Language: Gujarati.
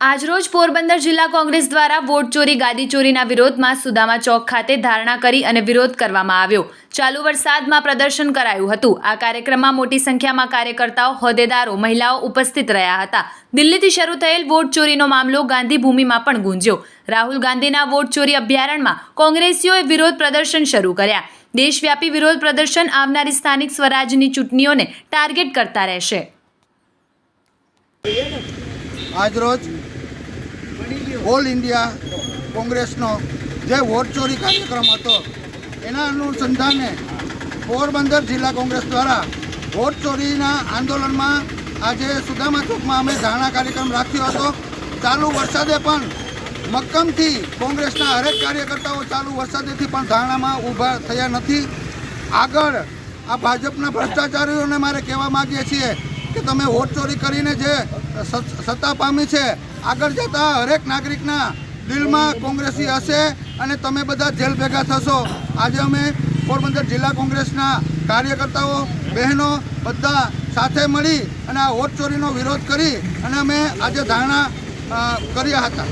આજરોજ પોરબંદર જિલ્લા કોંગ્રેસ દ્વારા વોટ ચોરી, ગાદી ચોરીના વિરોધમાં સુદામા ચોક ખાતે ધારણા કરી અને વિરોધ કરવામાં આવ્યો. ચાલુ વરસાદમાં પ્રદર્શન કરાયું હતું. આ કાર્યક્રમમાં મોટી સંખ્યામાં કાર્યકર્તાઓ, હોદ્દેદારો, મહિલાઓ ઉપસ્થિત રહ્યા હતા. દિલ્હીથી શરૂ થયેલ વોટ ચોરીનો મામલો ગાંધીભૂમિમાં પણ ગુંજ્યો. રાહુલ ગાંધીના વોટ ચોરી અભયારણ્યમાં કોંગ્રેસીઓએ વિરોધ પ્રદર્શન શરૂ કર્યા. દેશવ્યાપી વિરોધ પ્રદર્શન આવનારી સ્થાનિક સ્વરાજની ચૂંટણીઓને ટાર્ગેટ કરતા રહેશે. આજરોજ ઓલ ઇન્ડિયા કોંગ્રેસનો જે વોટ ચોરી કાર્યક્રમ હતો, એના અનુસંધાને પોરબંદર જિલ્લા કોંગ્રેસ દ્વારા વોટ ચોરીના આંદોલનમાં આજે સુદામા ચોકમાં અમે ધારણા કાર્યક્રમ રાખ્યો હતો. ચાલુ વરસાદે પણ મક્કમથી કોંગ્રેસના હરેક કાર્યકર્તાઓ ચાલુ વરસાદેથી પણ ધારણામાં ઊભા થયા નથી. આગળ આ ભાજપના ભ્રષ્ટાચારીઓને મારે કહેવા માગીએ છીએ કે તમે વોટ ચોરી કરીને જે સત્તા પામી છે, આગળ જતાં હરેક નાગરિકના દિલમાં કોંગ્રેસી હશે અને તમે બધા જેલ ભેગા થશો. આજે અમે પોરબંદર જિલ્લા કોંગ્રેસના કાર્યકર્તાઓ, બહેનો બધા સાથે મળી અને આ વોટ ચોરીનો વિરોધ કરી અને અમે આજે ધારણા કર્યા હતા.